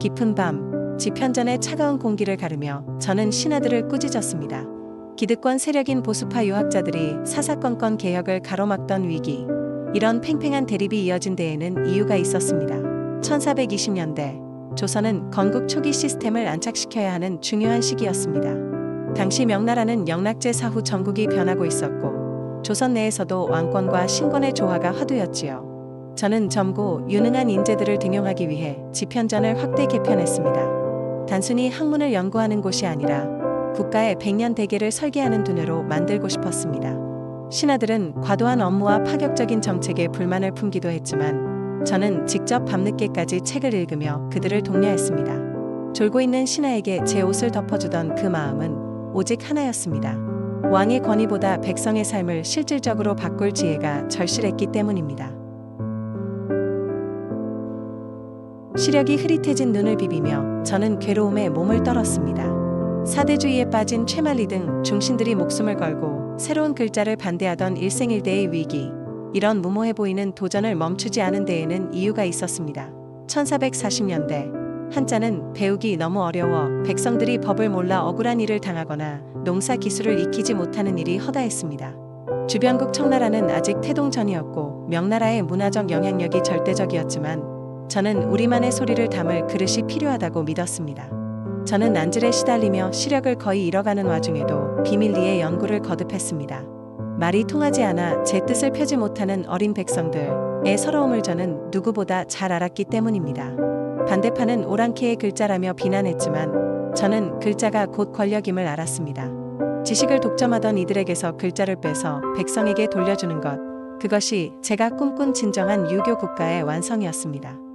깊은 밤, 지편전의 차가운 공기를 가르며 저는 신하들을 꾸짖었습니다. 기득권 세력인 보수파 유학자들이 사사건건 개혁을 가로막던 위기. 이런 팽팽한 대립이 이어진 데에는 이유가 있었습니다. 1420년대, 조선은 건국 초기 시스템을 안착시켜야 하는 중요한 시기였습니다. 당시 명나라는 영락제 사후 전국이 변하고 있었고, 조선 내에서도 왕권과 신권의 조화가 화두였지요. 저는 젊고 유능한 인재들을 등용하기 위해 지편전을 확대 개편했습니다. 단순히 학문을 연구하는 곳이 아니라 국가의 백년 대계를 설계하는 두뇌로 만들고 싶었습니다. 신하들은 과도한 업무와 파격적인 정책에 불만을 품기도 했지만 저는 직접 밤늦게까지 책을 읽으며 그들을 독려했습니다. 졸고 있는 신하에게 제 옷을 덮어주던 그 마음은 오직 하나였습니다. 왕의 권위보다 백성의 삶을 실질적으로 바꿀 지혜가 절실했기 때문입니다. 시력이 흐릿해진 눈을 비비며 저는 괴로움에 몸을 떨었습니다. 사대주의에 빠진 최말리 등 중신들이 목숨을 걸고 새로운 글자를 반대하던 일생일대의 위기. 이런 무모해 보이는 도전을 멈추지 않은 데에는 이유가 있었습니다. 1440년대 한자는 배우기 너무 어려워 백성들이 법을 몰라 억울한 일을 당하거나 농사 기술을 익히지 못하는 일이 허다했습니다. 주변국 청나라는 아직 태동 전이었고 명나라의 문화적 영향력이 절대적이었지만 저는 우리만의 소리를 담을 그릇이 필요하다고 믿었습니다. 저는 난질에 시달리며 시력을 거의 잃어가는 와중에도 비밀리에 연구를 거듭했습니다. 말이 통하지 않아 제 뜻을 펴지 못하는 어린 백성들의 서러움을 저는 누구보다 잘 알았기 때문입니다. 반대파는 오랑캐의 글자라며 비난했지만 저는 글자가 곧 권력임을 알았습니다. 지식을 독점하던 이들에게서 글자를 빼서 백성에게 돌려주는 것, 그것이 제가 꿈꾼 진정한 유교 국가의 완성이었습니다.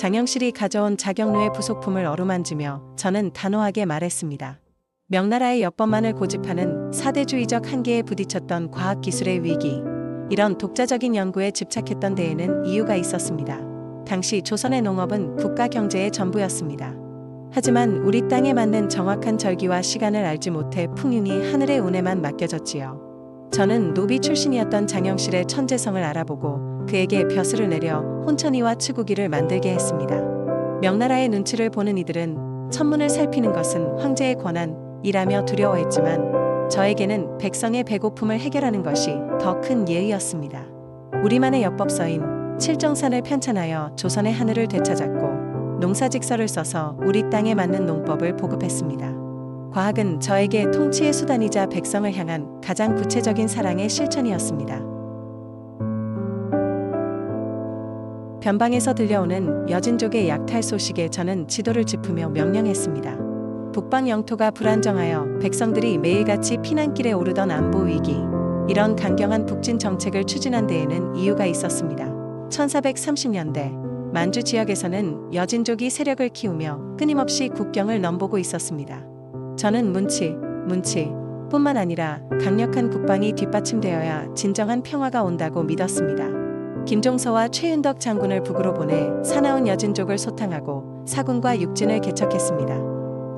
장영실이 가져온 자경루의 부속품을 어루만지며 저는 단호하게 말했습니다. 명나라의 역법만을 고집하는 사대주의적 한계에 부딪혔던 과학기술의 위기. 이런 독자적인 연구에 집착했던 데에는 이유가 있었습니다. 당시 조선의 농업은 국가 경제의 전부였습니다. 하지만 우리 땅에 맞는 정확한 절기와 시간을 알지 못해 풍윤이 하늘의 운에만 맡겨졌지요. 저는 노비 출신이었던 장영실의 천재성을 알아보고 그에게 벼슬을 내려 혼천이와 추구기를 만들게 했습니다. 명나라의 눈치를 보는 이들은 천문을 살피는 것은 황제의 권한이라며 두려워했지만 저에게는 백성의 배고픔을 해결하는 것이 더 큰 예의였습니다. 우리만의 역법서인 칠정산을 편찬하여 조선의 하늘을 되찾았고 농사직서를 써서 우리 땅에 맞는 농법을 보급했습니다. 과학은 저에게 통치의 수단이자 백성을 향한 가장 구체적인 사랑의 실천이었습니다. 변방에서 들려오는 여진족의 약탈 소식에 저는 지도를 짚으며 명령했습니다. 북방 영토가 불안정하여 백성들이 매일같이 피난길에 오르던 안보 위기. 이런 강경한 북진 정책을 추진한 데에는 이유가 있었습니다. 1430년대 만주 지역에서는 여진족이 세력을 키우며 끊임없이 국경을 넘보고 있었습니다. 저는 문치, 문치 뿐만 아니라 강력한 국방이 뒷받침되어야 진정한 평화가 온다고 믿었습니다. 김종서와 최윤덕 장군을 북으로 보내 사나운 여진족을 소탕하고 사군과 육진을 개척했습니다.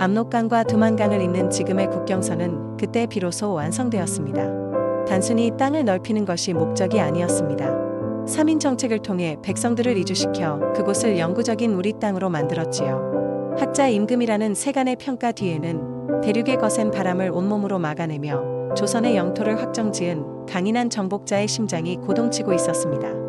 압록강과 두만강을 잇는 지금의 국경선은 그때 비로소 완성되었습니다. 단순히 땅을 넓히는 것이 목적이 아니었습니다. 3인 정책을 통해 백성들을 이주시켜 그곳을 영구적인 우리 땅으로 만들었지요. 학자 임금이라는 세간의 평가 뒤에는 대륙의 거센 바람을 온몸으로 막아내며 조선의 영토를 확정지은 강인한 정복자의 심장이 고동치고 있었습니다.